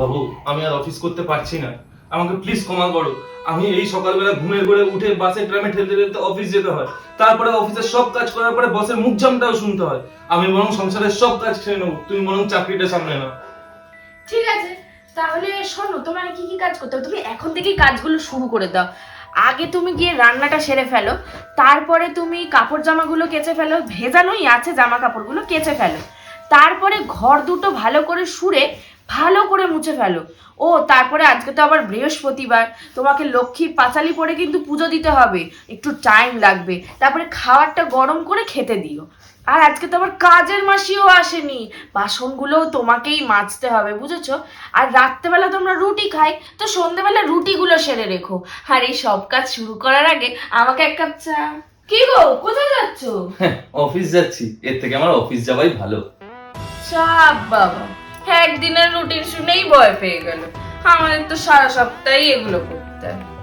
বাবু, আমি আর অফিস করতে পারছি না। আমাকে প্লিজ ক্ষমা করো। আমি এই সকালবেলা ঘুমের ঘরে উঠে বাসে ট্রামে ঠেলতে ঠেলতে অফিস যেতে হয়। তারপরে অফিসের সব কাজ করার পরে বসের মুখ জামটাও শুনতে হয়। আমি বরং সংসারের সব কাজ ছেড়ে নেব। তুমি বরং চাকরিটা সামনে নাও। ঠিক আছে। তাহলে শোনো, তোমার কি কি কাজ করতে হবে? তুমি এখন থেকেই কাজগুলো শুরু করে দাও। আগে তুমি গিয়ে রান্নাটা সেরে ফেলো। তারপরে তুমি কাপড় জামাগুলো কেচে ফেলো। ভেজানোই আছে জামা কাপড়গুলো কেচে ফেলো। তারপরে ঘর দুটো ভালো করে সুরে ভালো মুছে ফেলো। ও তারপরে আজকে তো আবার বৃহস্পতিবার। তোমাকে লক্ষ্মী পাঁচালি পরে কিন্তু পুজো দিতে হবে। একটু টাইম লাগবে। তারপরে খাবারটা গরম করে খেতে দিও। আর আজকে তো আবার কাজের মাসিও আসেনি। বাসনগুলোও তোমাকেই মাজতে হবে বুঝেছ? আর রাত্রেবেলা তোমরা রুটি খাই তো সন্ধেবেলা রুটিগুলো সেরে রেখো। আর এই সব কাজ শুরু করার আগে আমাকে এক কাপ চা। কি গো কোথায় যাচ্ছো? হ্যাঁ অফিস যাচ্ছি। এর থেকে আমার অফিস যাওয়াই ভালো। চা বাবা। একদিনের রুটিন শুনেই ভয় পেয়ে গেল। আমাদের তো সারা সপ্তাহে এগুলো করতে হয়।